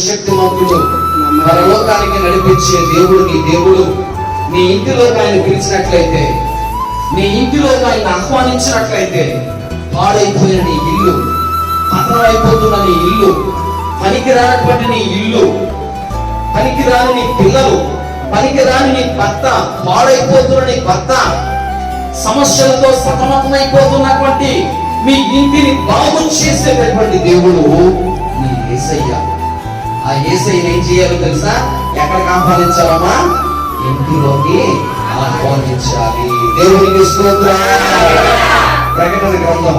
శక్తిమంతుడు. పరలోకానికి నడిపించే దేవుడు నీ దేవుడు నీ ఇంటిలోకి ఆయన పిలిచినట్లయితే నీ ఇంటిలోకి ఆయన ఆహ్వానించినట్లయితే పాడైపోయిన నీ ఇల్లు పతనమైపోతున్న నీ ఇల్లు పనికిరానటువంటి నీ ఇల్లు పనికిరాని నీ పిల్లలు పనికిరాని నీ భర్త పాడైపోతున్న నీ భర్త సమస్యలతో సతమతమైపోతున్నటువంటి మీ ఇంటిని బాగు చేసేటటువంటి దేవుడు నీ ఏసయ్యా. ఆ ఏసై ఏం చేయాలో తెలుసా? ఎక్కడికి ఆహ్వానించాలమ్మా? ఇంటిలోకి ఆహ్వానించాలి. దేవునికి స్తోత్రం. ప్రకటన గ్రంథం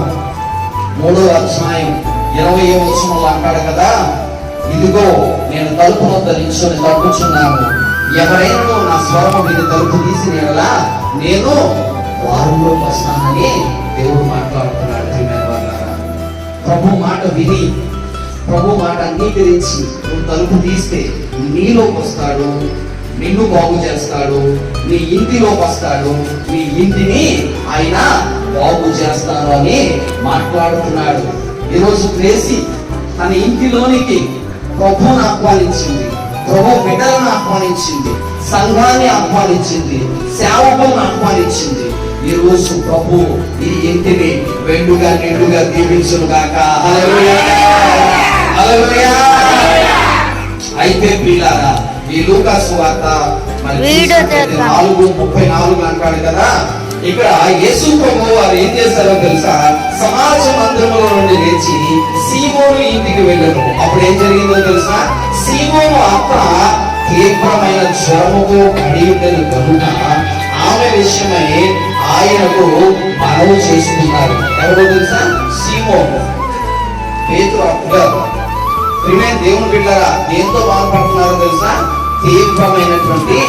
మూడో అధ్యాయం ఇరవై వచనంలో అంటాడు కదా ఇదిగో నేను తలుపు వద్ద నిల్చొని తడుపుచున్నాను ఎవరైనా నా స్వరము మీద తలుపు తీసి నేనలా నేను వారిలో వస్తానని దేవుడు మాట్లాడుతున్నాడు. ప్రభు మాట విని ప్రభు మాట అంగీకరించి నువ్వు తలుపు తీస్తే నీలోకి వస్తాడు నిన్ను బాగు చేస్తాడు నీ ఇంటిలోకి వస్తాడు నీ ఇంటిని ఆయన బాగు చేస్తాను అని మాట్లాడుతున్నాడు. ఈరోజు ప్రేసి తన ఇంటిలోనికి ప్రభువును ఆహ్వానించింది. ప్రభు బిడ్డలను ఆహ్వానించింది. సంఘాన్ని ఆహ్వానించింది. సేవకులను ఆహ్వానించింది. ఈ రోజు ప్రభు ఈ ఇంటిని వెండుగా నిండుగా దీవించును గాక అయితే పిల్లారా ఈ లూకాసు వార్త మరి వీడియో చూసినట్లయితే చేద్దాం. నాలుగు ముప్పై నాలుగు అంటాడు కదా. ఇక్కడ యేసు ప్రభు వారు ఏం చేశారో తెలుసా? సమాజ మందిరములో నుండి లేచి సీమోను ఇంటికి వెళ్ళారు అప్పుడు ఏం జరిగిందో తెలుసా? సీమోను అత్త తీవ్రమైన జ్వరముతో పడి ఉండేది కనుక ఆమె విషయమై ఆయనకు మనవి చేసుకున్నారు ఎవరో తెలుసా? సీమోను. పేతురు అప్పుగారు ప్రియమైన దేవుని బిడ్డరా దేంతో బాధపడుతున్నారో తెలుసా? తీవ్రమైనటువంటి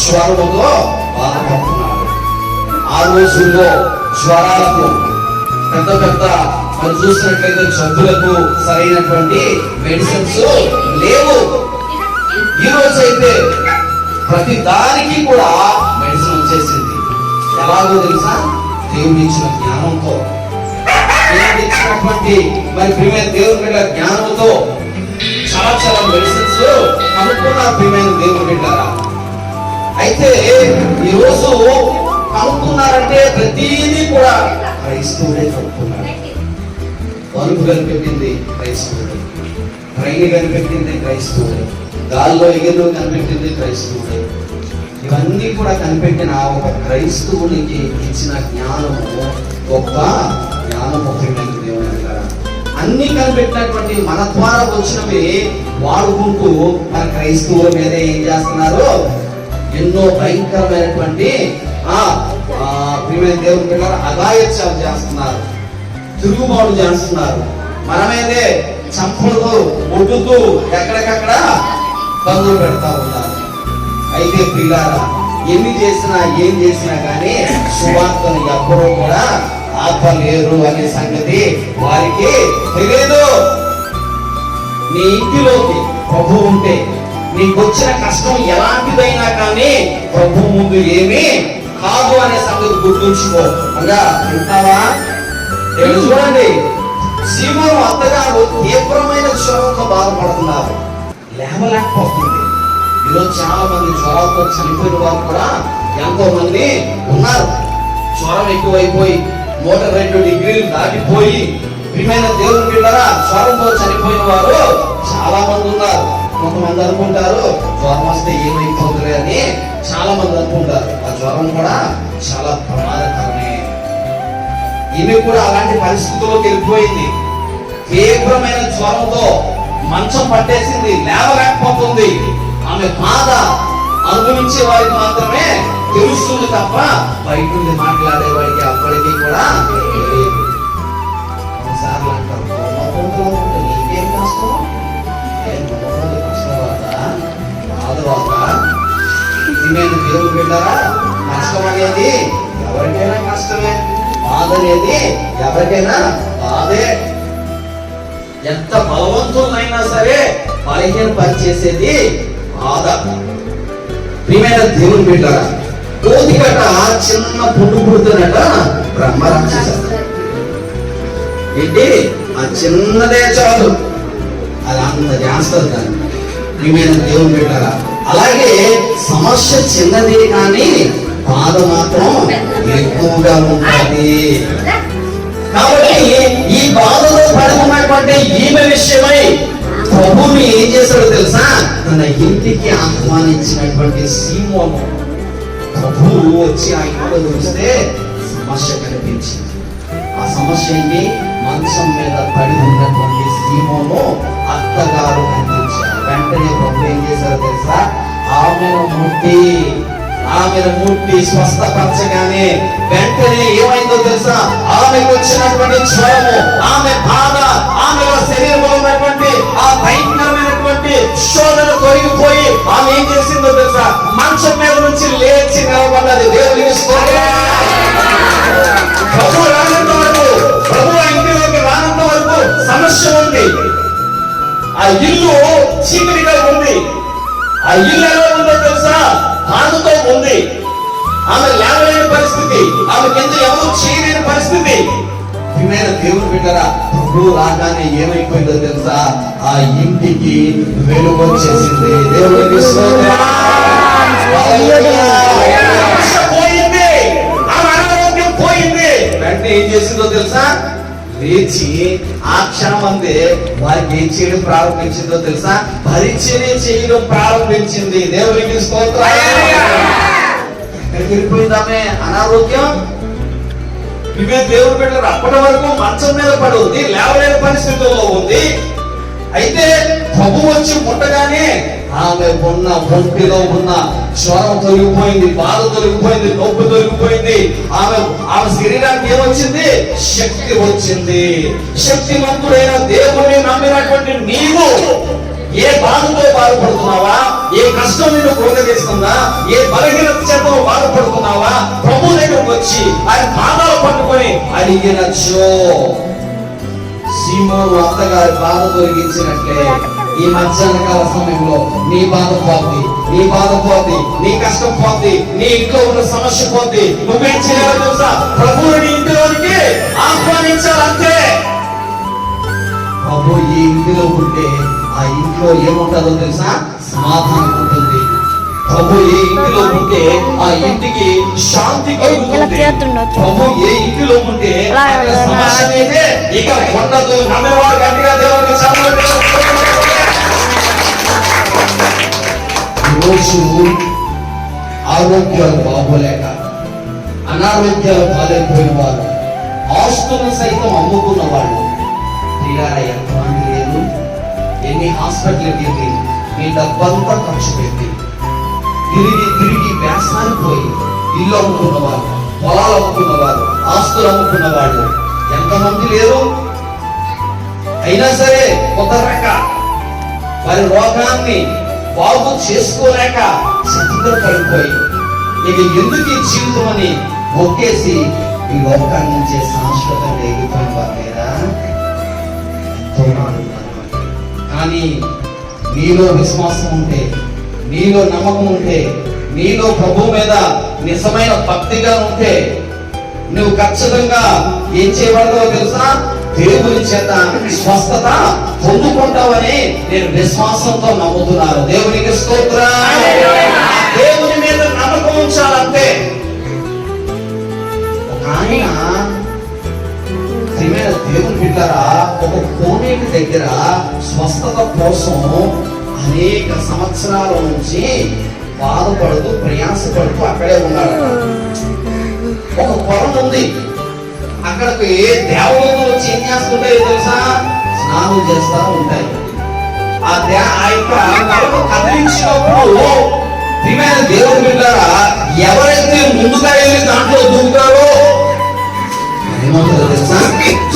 స్వరముతో బాధపడుతున్నారు. ఆ రోజుల్లో స్వరాలకు పెద్ద పెద్ద మనం చూసినట్లయితే జబ్బులకు సరైనటువంటి మెడిసిన్స్ లేవు. ఈ రోజు అయితే ప్రతి దానికి కూడా మెడిసిన్ వచ్చేసింది. ఎలాగో తెలుసా? దేవుడి ఇచ్చిన జ్ఞానంతో. దేవుడు ఇచ్చినటువంటి మరి ప్రియమైన దేవుని బిడ్డ జ్ఞానంతో చాలా చాలా మెడిసిన్స్ కనుక్కున్న ప్రియమైన దేవుని బిడ్డారా. అయితే ఈరోజు కనుక్కున్నారంటే ప్రతిదీ కూడా క్రైస్తవుడే కనుక్కున్నారు. బల్బు కనిపెట్టింది క్రైస్తవుడే ట్రైన్ కనిపెట్టింది క్రైస్తవుడే గాల్లో ఎగురు కనిపెట్టింది క్రైస్తవుడే ఇవన్నీ కూడా కనిపెట్టిన ఒక క్రైస్తవునికి ఇచ్చిన జ్ఞానము గొప్ప జ్ఞానం ఒకటి. అన్ని కనిపెట్టినటువంటి మన ద్వారా వచ్చినవి వాడుకుంటూ మన క్రైస్తవుల మీద ఏం చేస్తున్నారు? ఎన్నో భయంకరమైనటువంటి ఆ ప్రియమైన దేవుని పిల్లలు అగాయత్యాలు చేస్తున్నారు. తిరుగుబాటు చేస్తున్నారు. మనమైతే చంపులతో ఒడ్డుతూ ఎక్కడికక్కడ బంధువులు పెడతా ఉన్నారు. అయితే పిల్లారా ఎన్ని చేసినా ఏం చేసినా కానీ సువార్తను ఎవ్వరూ కూడా ఆపలేరు అనే సంగతి వారికి తెలియదు. నీ ఇంటిలోకి ప్రభు ఉంటే నీకు వచ్చిన కష్టం ఎలాంటిదైనా కానీ ప్రభు ముందు ఏమీ కాదు అనే సంగతి గుర్తుంచుకో. అనగా వింటావా? చూడండి సీమోను అత్తగారు తీవ్రమైన జ్వరంతో బాధపడుతున్నారు. లేవలేకపోతుంది. ఈరోజు చాలా మంది జ్వరాలతో చనిపోయిన వారు కూడా ఎంతో మంది ఉన్నారు. జ్వరం ఎక్కువైపోయి నూట రెండు డిగ్రీలు దాటిపోయి ప్రియమైన దేవుని బిడ్డరా జ్వరంతో చనిపోయిన వారు చాలా మంది ఉన్నారు. కొంతమంది అనుకుంటారు జ్వరం వస్తే ఏమైపోతుంది అని చాలా మంది అనుకుంటారు. ఆ జ్వరం కూడా చాలా ప్రమాదకరమే. ఈమె కూడా అలాంటి పరిస్థితుల్లోకి వెళ్ళిపోయింది. తీవ్రమైన జ్వరంతో మంచం పట్టేసింది లేవలేకపోతుంది. ఆమె బాధ అనుభవించే వారికి మాత్రమే తెలుస్తుంది తప్ప బయట నుండి మాట్లాడే వాడికి అప్పటికీ కూడా కొన్నిసార్లు అంటారు "బొమ్మకొండలో ఉంటే నీకేం కష్టం? నేను దేవుడు బిడ్డరా కష్టం అనేది ఎవరికైనా కష్టమే బాధ అనేది ఎవరికైనా బాధే. ఎంత బలవంతులైనా సరే బలహీన పనిచేసేది బాధ. ప్రియమైన దేవుని బిడ్డరా. కోతికట చిన్న పుట్టు పుడుతున్నట బ్రహ్మ రాక్షస ఏంటి? ఆ చిన్నదే చాలు. అది అంత చేస్తుంది దాన్ని ప్రియమైన దేవుని పెట్టారా అలాగే సమస్య చిన్నది కానీ బాధ మాత్రం ఎక్కువగా ఉంటుంది. కాబట్టి ఈ బాధలో పడుతున్నటువంటి ఈమె విషయమై ప్రభుని ఏం చేశాడో తెలుసా? తన ఇంటికి ఆహ్వానించినటువంటి సీమోను. ప్రభువు వచ్చి ఆ ఇంట్లో చూస్తే సమస్య కనిపించింది ఆ సమస్య ఏంటి మంచం మీద పడి ఉన్నటువంటి సీమోను అత్తగారు కనిపించారు వెంటనే ప్రభు ఏం చేశారో తెలుసా ఆమె ముట్టి ఆమె ముట్టి స్వస్థపరచగానే వెంటనే ఏమైందో తెలుసా? ఆమెకు వచ్చినటువంటి జ్వరము ఆమె బాధ ఆమెలో శరీరంలో ఉన్నటువంటి ఆ భయంకరమైనటువంటి శోధన తొలగిపోయి ఆమె ఏం చేసిందో తెలుసా? మంచం మీద నుంచి లేచి నిలబడ్డది. దేవునికి ప్రభు రానంత వరకు ప్రభు ఇంటిలోకి రానంత వరకు సమస్య ఉంది. ఆ ఇల్లు చీకటిగా ఉంది. ఆ ఇల్లు ఎలా ఉందో తెలుసా? బాధతో ఉంది. ఆమె లేవలేని పరిస్థితి. ఆమె కింద ఎవరు చేయలేని పరిస్థితి. ప్రియమైన దేవుని బిడ్డరా ప్రభు రాగానే ఏమైపోయిందో తెలుసా? ఆ ఇంటికి వెలుగు వచ్చేసింది. దేవునికి స్తోత్రం. సమస్య పోయింది అనారోగ్యం పోయింది. వెంటనే ఏం చేసిందో తెలుసా? లేచి ఆ క్షణం అందే వారికి ఏం చేయడం ప్రారంభించిందో తెలుసా? పరిచయం చేయడం ప్రారంభించింది. దేవునికి స్తోత్రం. అనారోగ్యం? ఇవే దేవుడు బిడ్డలు అప్పటి వరకు మంచం మీద పడి ఉంది లేవలేని పరిస్థితుల్లో ఉంది. అయితే ప్రభు వచ్చి ముట్టగానే ఆమె ఉన్న ఒంటిలో ఉన్న జ్వరం తొలగిపోయింది బాధ తొలగిపోయింది నొప్పి తొలగిపోయింది. ఆమె ఆమె శరీరానికి ఏమొచ్చింది? శక్తి వచ్చింది. శక్తివంతుడైన దేవుని నమ్మినటువంటి నీవు ఏ బాధతో బాధపడుతున్నావా? ఏ కష్టం నిన్ను కృంగదీస్తుందా? ఏ బలహీనత పాదాలు పట్టుకొని అడిగినచో సీమోను అత్తగారి బాధ తొలగించినట్లే ఈ మధ్యాహ్న కాల సమయంలో నీ బాధ పోద్ది నీ బాధ పోద్ది నీ కష్టం పోద్ది నీ ఇంట్లో ఉన్న సమస్య పోద్ది. నువ్వేం చేయాలో తెలుసా? ప్రభువు నీ ఇంటిలోనికి ఆహ్వానించాలంతే. ప్రభు ఈ ఇంటిలో ఉంటే ఆ ఇంట్లో ఏముంటుందో తెలుసా? సమాధానం. ప్రభు ఏ ఇంటిలో ఉంటే ఆ ఇంటికి శాంతి ఇలా కలుగుతుంది. చేస్తుండొచ్చు. ప్రభు ఏ ఇంటిలో ఉంటే అలా అక్కడ అలా సమస్య అయితే ఇక ఉండదు నమ్మేవాడు గట్టిగా దేవుడికి చప్పట్లు ఈరోజు ఆరోగ్యాలు బాగోలేక అనారోగ్యాలు పాలైపోయిన వారు ఆస్తులను సైతం అమ్ముకున్న వాళ్ళు లేదు. ఎన్ని హాస్పిటల్కి వెళ్ళి మీ డబ్బంతా ఖర్చు పెట్టి తిరిగి తిరిగి వేసారిపోయి ఇల్లు అమ్ముకున్నవారు పొలాలు అమ్ముకున్నవారు ఆస్తులు అమ్ముకున్న వాళ్ళు ఎంతమంది లేరు? అయినా సరే కుదరక వారి రోగాన్ని బాగు చేసుకోలేక చతికిల పడిపోయి ఇక ఎందుకు ఈ జీవితం అని మొక్కేసి ఈ లోకాన్ని నుంచి శాశ్వతంగా ఎగిపోయిన వారేరా కానీ మీలో విశ్వాసం ఉంటే నీలో నమ్మకం ఉంటే నీలో ప్రభు మీద నిజమైన భక్తిగా ఉంటే నువ్వు ఖచ్చితంగా ఏం చేయబడతావో తెలుసా? దేవుని చేత స్వస్థత పొందుకుంటావని నేను విశ్వాసంతో నమ్ముతున్నాను. దేవునికి స్తోత్ర. దేవుని మీద నమ్మకం ఉంచాలంతే ఆయన దేవుని బిడ్డరా ఒక కోనేటి దగ్గర స్వస్థత కోసం అనేక సంవత్సరాల నుంచి బాధపడుతూ ప్రయాసపడుతూ అక్కడే ఉన్నాడు ఒక పొలం ఉంది. అక్కడకు ఏ దేవతలు వచ్చి ఏం చేస్తుంటాయో తెలుసా? స్నానం చేస్తా ఉంటాయి. ఆ దే ఆ యొక్క పొలం కదిలించినప్పుడు ప్రియమైన దేవుడు బిడ్డారా ఎవరైతే ముందుగా వెళ్ళి దాంట్లో దూకుతారో ఏమంటారు తెలుసా?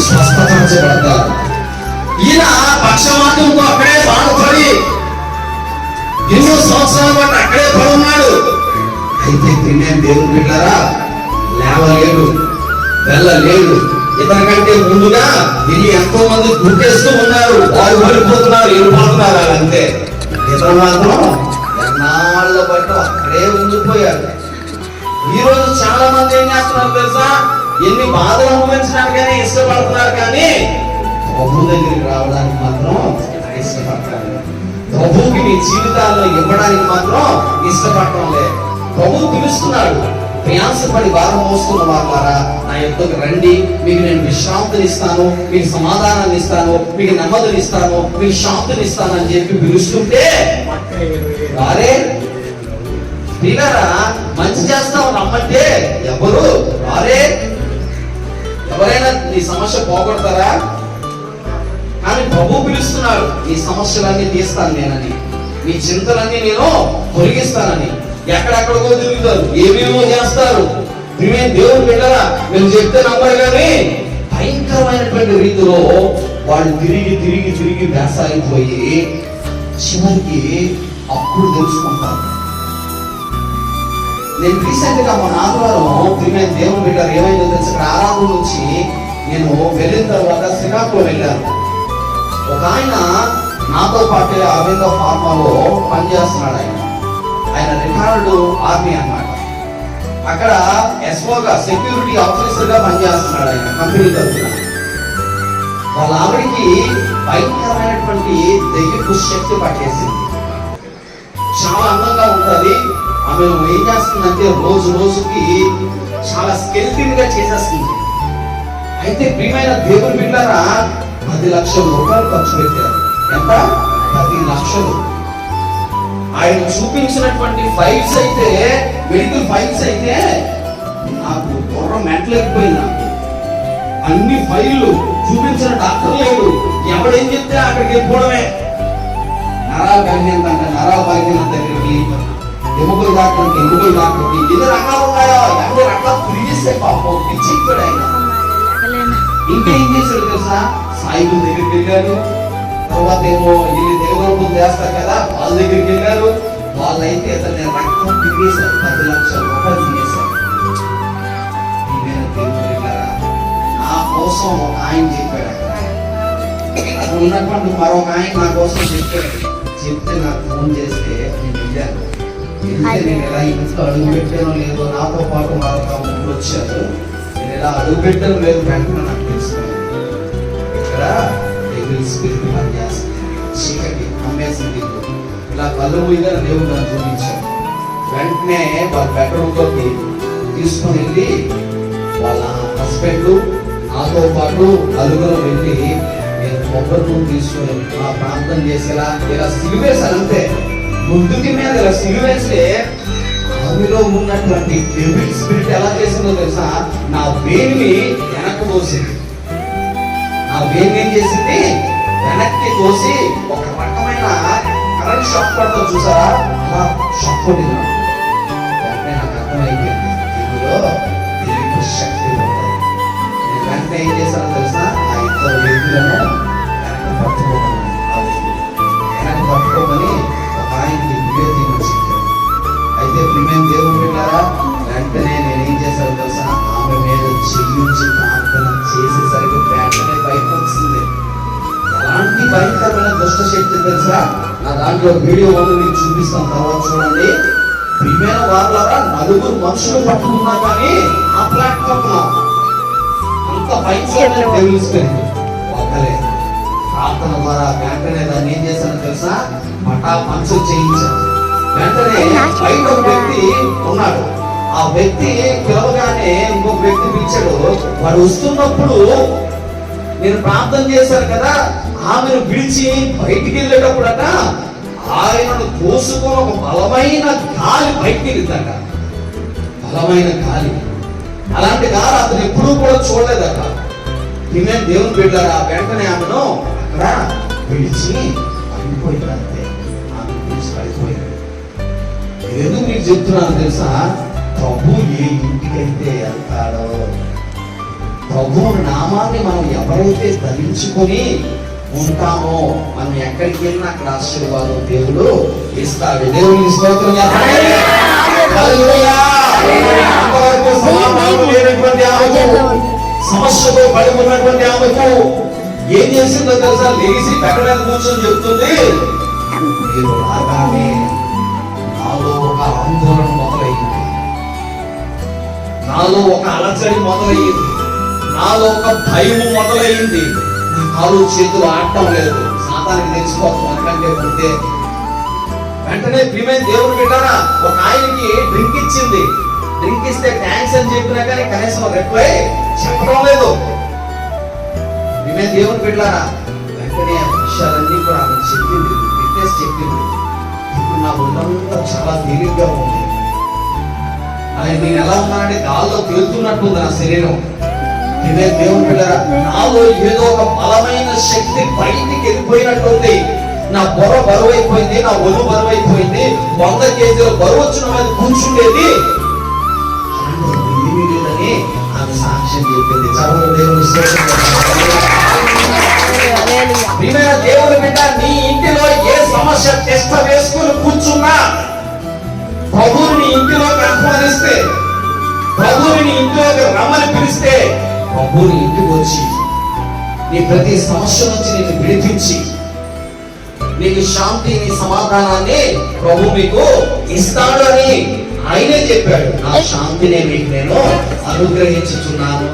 స్వస్థపరచబడతారు ఈయన పక్షవాతంతో అక్కడే బాధపడి ఎన్నో సంవత్సరాల పాటు అక్కడే పడున్నాడు అయితే తినే దేవుని బిడ్డారా? లేవలేడు వెళ్ళలేడు ఇతనికంటే ముందుగా ఇది ఎంతో మంది గుర్తేస్తూ ఉన్నారు. వారు పడిపోతున్నారు వెళ్ళిపోతున్నారు వాళ్ళు అంతే. ఇతను మాత్రం ఎన్నాళ్ళ పట్టు అక్కడే ఉండిపోయాడు. ఈరోజు రోజు చాలా మంది ఏం చేస్తున్నారు తెలుసా? ఎన్ని బాధలు అనుభవించడానికైనా ఇష్టపడుతున్నారు కానీ ప్రభు దగ్గరికి రావడానికి మాత్రం ఇష్టపడతారు. ప్రభువుకి నీ జీవితాల్లో ఇవ్వడానికి మాత్రం ఇష్టపడటం లేదు. ప్రభు పిలుస్తున్నాడు ప్రయాసపడి వారం మోస్తున్న వాళ్ళారా నా యొక్కకు రండి. మీకు నేను విశ్రాంతిని ఇస్తాను మీకు సమాధానాన్ని ఇస్తాను మీకు నెమ్మదిని ఇస్తాను మీకు శాంతిని ఇస్తాను అని చెప్పి పిలుస్తుంటే వారే పిల్లరా మంచి చేస్తావు రమ్మంటే ఎవరు? వారే ఎవరైనా నీ సమస్య పోగొడతారా? కానీ ప్రభు పిలుస్తున్నాడు నీ సమస్యలన్నీ తీస్తాను నేనని. నీ చింతలన్నీ నేను తొలగిస్తానని ఎక్కడెక్కడికో తిరుగుతారు ఏమేమో చేస్తారు. మేమే దేవుడు బిడ్డరా మేము చెప్తే నమ్మరు కానీ. భయంకరమైనటువంటి రీతిలో వాళ్ళు తిరిగి తిరిగి తిరిగి వేసాగిపోయి చివరికి అప్పుడు తెలుసుకుంటారు. నేను రీసెంట్గా మన ఆదివారం ప్రియమైన దేవుని బిడ్డారు ఏమైందో తెలుసు? ఆరాధన నుంచి నేను వెళ్ళిన తర్వాత శ్రీకాకుళం వెళ్ళాను. ఒక ఆయన నాతో పాటే అరవింద ఫార్మాలో పనిచేస్తున్నాడు ఆయన. ఆయన రిటైర్డ్ ఆర్మీ అన్నమాట. అక్కడ ఎస్ఓగా సెక్యూరిటీ ఆఫీసర్గా పనిచేస్తున్నాడు ఆయన కంపెనీ తరఫున. వాళ్ళ ఆవిడికి భయంకరమైనటువంటి దెయ్యపు శక్తి పట్టేసింది. చాలా అందంగా ఉంటుంది. ఆమె ఏం చేస్తుందంటే రోజు రోజుకి చాలా స్కెల్ఫిన్గా చేసేస్తుంది. అయితే ప్రియమైన దేవుని బిడ్డారా పది లక్షల రూపాయలు ఖర్చు పెట్టారు. ఎంత? పది లక్షలు. ఆయన చూపించినటువంటి ఫైల్స్ అయితే మెడికల్ ఫైల్స్ అయితే నాకు గుర్రం మెంటలేకపోయింది నాకు. అన్ని ఫైళ్ళు చూపించిన డాక్టర్ లేడు. ఎవడేం చెప్తే అక్కడికి వెళ్ళిపోవడమే. నరాలు కలిగినంత అంటే నరాలు బలహీనత దగ్గరికి ఎముకలు డాక్టర్కి ఎముకలు డాక్టర్కి ఎన్ని రకాలు ఉన్నాయో? ఎన్ని రకాలు పిలిస్తే పాపం. పిచ్చి పిచ్చిక్కాడు అయినా. ఇంకా ఏం చేశాడు తెలుసా? సాయిబుల దగ్గరికి వెళ్ళారు తర్వాత ఏమో వీళ్ళు దేవరూపం చేస్తారు కదా వాళ్ళ దగ్గరికి వెళ్ళారు వాళ్ళైతే అతన్ని రక్తం తిరిగేశారు పది లక్షల రూపాయలు తిరిగేశారు నా కోసం ఒక ఆయన చెప్పాడు అక్కడ ఉన్నటువంటి మరొక ఆయన నా కోసం చెప్పాడు. చెప్తే నాకు ఫోన్ చేస్తే నేను వెళ్ళాను. వెళ్తే నేను ఎలా ఇంట్లో అడుగు పెట్టానో లేదో నాతో పాటు మరొక ముగ్గురు వచ్చారు. నేను ఎలా అడుగు పెట్టానో లేదు వెంటనే నాకు తెలుసుకున్నాను ఇక్కడ డెవిల్ స్పిరిట్ పనిచేస్తుంది. చీకటి అమ్మేసింది. ఇలా కళ్ళు మీద దేవుడు నన్ను చూపించాడు. వెంటనే వాళ్ళ బెడ్రూమ్లోకి తీసుకొని వెళ్ళి వాళ్ళ హస్బెండ్ నాతో పాటు నలుగురు వెళ్ళి నేను కొబ్బరి నూనె తీసుకొని ఆ ప్రాంతం చేసేలా ఇలా సిలివేశాను అంతే. ముందుకి మీద ఇలా సిలివేస్తే భూమిలో ఉన్నటువంటి డెవిల్ స్పిరిట్ ఎలా చేసిందో తెలుసా? నా వేణిని వెనక్కి కోసింది నా వేణి ఏం చేసింది? వెనక్కి కోసి ఒక రకమైన కరెంట్ షాక్ పడుతుంది చూసారా? అలా షాక్ కొట్టింది. నాకు. వెంటనే నాకు అర్థమైపోయింది. ఇందులో వెంటనే నేను ఏం చేశాను తెలుసా? ఆమె మీద చెయ్యించి ప్రార్థన చేసేసరికి వెంటనే బయటకు వచ్చింది ఎలాంటి భయంకరమైన దుష్ట శక్తి తెలుసా? నా దాంట్లో వీడియో ఉంది మీకు చూపిస్తాను. తర్వాత చూడండి. ప్రియమైన వాళ్ళరా నలుగురు మనుషులు పట్టుకున్నా కానీ ఆ ప్లాట్ఫామ్ అంత భయంకరమైన దేవుని స్పిరిట్ ఒక్కలే. ప్రార్థన ద్వారా వెంటనే దాన్ని ఏం చేశాను తెలుసా? మఠా పంచు చేయించాను. వెంటనే బయట వ్యక్తి ఉన్నాడు. ఆ వ్యక్తి పిలవగానే ఇంకొక వ్యక్తి పిలిచాడు వాడు వస్తున్నప్పుడు నేను ప్రార్థన చేశాను కదా ఆమెను పిలిచి బయటికి వెళ్ళేటప్పుడట ఆయనను కోసుకొని ఒక బలమైన గాలి బయటికి వెళ్ళిందట. బలమైన గాలి. అలాంటి గాలి అతను ఎప్పుడూ కూడా చూడలేదట. ఈమె దేవుని బిడ్డారా వెంటనే ఆమెను అక్కడ పిలిచి పడిపోయింది ఆమె పిలిచి పడిపోయింది ఎందుకు మీకు చెప్తున్నాను తెలుసా? ప్రభు ఏ ఇంటికైతే వెళ్తాడో ప్రభు నామాన్ని మనం ఎవరైతే ధరించుకొని ఉంటామో మనం ఎక్కడికి వెళ్ళినా అక్కడ ఆశీర్వాదం దేవుడు ఇస్తాడు దేవుని స్తోత్రం సమస్యతో పడి ఉన్నటువంటి ఆమెకు ఏం చేసిందో తెలుసా లేచి బెడ కూర్చొని చెప్తుంది మీరు రాగానే నాలో ఒక ఆందోళన నాలో ఒక అలచడి మొదలయ్యింది నాలో ఒక భయం మొదలయ్యింది నా కాలు చేతులు ఆడటం లేదు. సాతానికి తెలిసిపోతుంది మనకంటే ఉంటే వెంటనే ప్రియమైన దేవుడు పెట్టారా ఒక ఆయనకి డ్రింక్ ఇచ్చింది. డ్రింక్ ఇస్తే థ్యాంక్స్ అని చెప్పినా కానీ కనీసం రిప్లై చెప్పడం లేదు. ప్రియమైన దేవుడు పెట్టారా వెంటనే విషయాలన్నీ కూడా ఆమె చెప్పింది ఫిట్నెస్ చెప్పింది. ఇప్పుడు నా ఒళ్ళంతా చాలా తేలిగ్గా ఉంది. ఆయన నేను ఎలా ఉన్నానంటే గాల్లో తేలుతున్నట్టుంది నా శరీరం. ఇదే దేవుని పిల్లరా నాలో ఏదో ఒక బలమైన శక్తి బయటికి వెళ్ళిపోయినట్టుంది. నా బొర బరువైపోయింది నా ఒళ్ళు బరువైపోయింది వంద కేజీల బరువు వచ్చిన మీద కూర్చుండేది. లేదని ఆమె సాక్ష్యం చెప్పింది. చదువు దేవుని దేవుని బిడ్డ నీ ఇంటిలో ఏ సమస్య టెస్ట్ వేసుకుని ఇంటిలోకి ప్రభువుని ఇంట్లోకి రమ్మని పిలిస్తే ప్రభువుని ఇంటికి వచ్చి నీ ప్రతి సమస్య నుంచి నేను విడిపించి నీకు శాంతి నీ సమాధానాన్ని ప్రభు మీకు ఇస్తాడని ఆయనే చెప్పాడు. నా శాంతిని మీకు నేను అనుగ్రహించుచున్నాను.